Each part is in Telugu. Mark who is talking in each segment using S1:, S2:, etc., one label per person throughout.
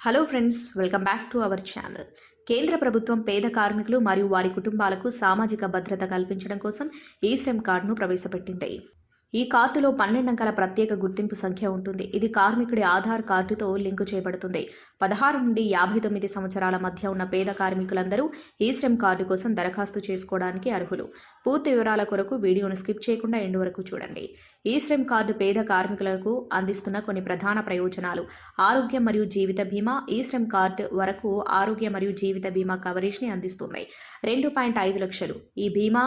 S1: Hello friends welcome back to our channel కేంద్ర ప్రభుత్వం పేద కార్మికులు మరియు వారి కుటుంబాలకు సామాజిక భద్రత కల్పించడం కోసం ఈ శ్రమ్ కార్డును ప్రవేశపెట్టింది. ఈ కార్డులో పన్నెండు అంకాల ప్రత్యేక గుర్తింపు సంఖ్య ఉంటుంది. ఇది కార్మికుడి ఆధార్ కార్డుతో లింకు చేయబడుతుంది. పదహారు నుండి యాభై తొమ్మిది సంవత్సరాల మధ్య ఉన్న పేద కార్మికులందరూ ఈ శ్రమ్ కార్డు కోసం దరఖాస్తు చేసుకోవడానికి అర్హులు. పూర్తి వివరాల కొరకు వీడియోను స్కిప్ చేయకుండా ఎండు వరకు చూడండి. ఈ శ్రమ్ కార్డు పేద కార్మికులకు అందిస్తున్న కొన్ని ప్రధాన ప్రయోజనాలు. ఆరోగ్యం మరియు జీవిత బీమా ఈ శ్రమ్ కార్డు వరకు ఆరోగ్య మరియు జీవిత బీమా కవరేజ్ని అందిస్తుంది. రెండు పాయింట్ ఐదు లక్షలు. ఈ బీమా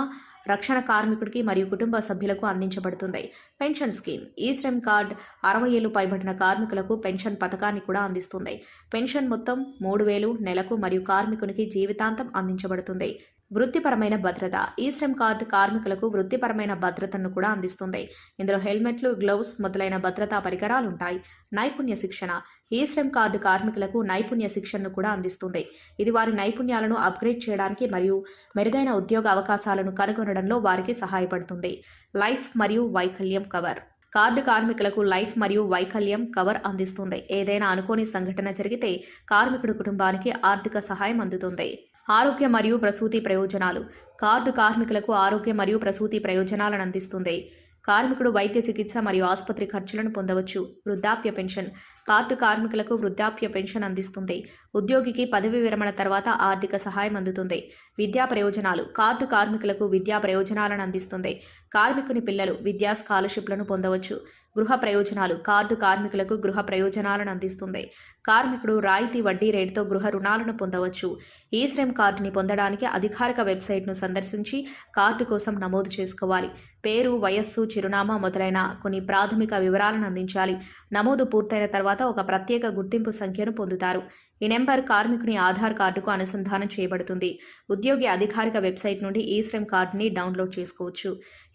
S1: రక్షణ కార్మికుడికి మరియు కుటుంబ సభ్యులకు అందించబడుతుంది. Pension scheme. E Shram card అరవై ఏళ్ళు పైబడిన కార్మికులకు పెన్షన్ పథకాన్ని కూడా అందిస్తుంది. పెన్షన్ మొత్తం మూడు వేలు నెలకు మరియు కార్మికునికి జీవితాంతం అందించబడుతుంది. వృత్తిపరమైన భద్రత. ఈ శ్రమ్ కార్డు కార్మికులకు వృత్తిపరమైన భద్రతను కూడా అందిస్తుంది. ఇందులో హెల్మెట్లు గ్లౌస్ మొదలైన భద్రతా పరికరాలు ఉంటాయి నైపుణ్య శిక్షణ. ఈ శ్రమ్ కార్డు కార్మికులకు నైపుణ్య శిక్షణను కూడా అందిస్తుంది. ఇది వారి నైపుణ్యాలను అప్గ్రేడ్ చేయడానికి మరియు మెరుగైన ఉద్యోగ అవకాశాలను కనుగొనడంలో వారికి సహాయపడుతుంది. లైఫ్ మరియు వైకల్యం కవర్. కార్డు కార్మికులకు లైఫ్ మరియు వైకల్యం కవర్ అందిస్తుంది. ఏదైనా అనుకోని సంఘటన జరిగితే కార్మికుడి కుటుంబానికి ఆర్థిక సహాయం అందుతుంది. ఆరోగ్య మరియు ప్రసూతి ప్రయోజనాలు. కార్డు కార్మికులకు ఆరోగ్య మరియు ప్రసూతి ప్రయోజనాలను అందిస్తుంది. కార్మికుడు వైద్య చికిత్స మరియు ఆసుపత్రి ఖర్చులను పొందవచ్చు. వృద్ధాప్య పెన్షన్. కార్డు కార్మికులకు వృద్ధాప్య పెన్షన్ అందిస్తుంది. ఉద్యోగికి పదవి విరమణ తర్వాత ఆర్థిక సహాయం అందుతుంది. విద్యా ప్రయోజనాలు. కార్డు కార్మికులకు విద్యా ప్రయోజనాలను అందిస్తుంది. కార్మికుని పిల్లలు విద్యా స్కాలర్షిప్లను పొందవచ్చు. గృహ ప్రయోజనాలు. కార్డు కార్మికులకు గృహ ప్రయోజనాలను అందిస్తుంది. కార్మికుడు రాయితీ వడ్డీ రేటుతో గృహ రుణాలను పొందవచ్చు. ఈ శ్రమ్ కార్డుని పొందడానికి అధికారిక వెబ్సైట్ను సందర్శించి కార్డు కోసం నమోదు చేసుకోవాలి. పేరు వయస్సు చిరునామా మొదలైన కొన్ని ప్రాథమిక వివరాలను అందించాలి. నమోదు పూర్తయిన తర్వాత ఒక ప్రత్యేక గుర్తింపు సంఖ్యను పొందుతారు. ఈ నెంబర్ కార్మికుని ఆధార్ కార్డుకు అనుసంధానం చేయబడుతుంది. ఉద్యోగి అధికారిక వెబ్సైట్ నుండి ఈ శ్రమ్ కార్డుని డౌన్లోడ్ చేసుకోవచ్చు.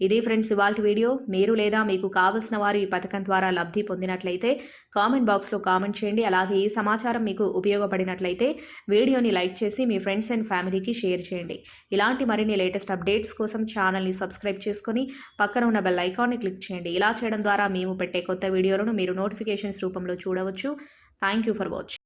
S1: ఇది ఫ్రెండ్స్ ఇవాళ వీడియో. మీరు లేదా మీకు కావలసిన వారు ఈ పథకం ద్వారా లబ్ధి పొందినట్లయితే కామెంట్ బాక్స్లో కామెంట్ చేయండి. అలాగే ఈ సమాచారం మీకు ఉపయోగపడినట్లయితే వీడియోని లైక్ చేసి మీ ఫ్రెండ్స్ అండ్ ఫ్యామిలీకి షేర్ చేయండి. ఇలాంటి మరిన్ని లేటెస్ట్ అప్డేట్స్ కోసం ఛానల్ని సబ్స్క్రైబ్ చేసుకొని పక్కన ఉన్న బెల్ ఐకాన్ని క్లిక్ చేయండి. ఇలా చేయడం ద్వారా మేము పెట్టే కొత్త వీడియోలను మీరు నోటిఫికేషన్స్ రూపంలో చూడవచ్చు. Thank you for watching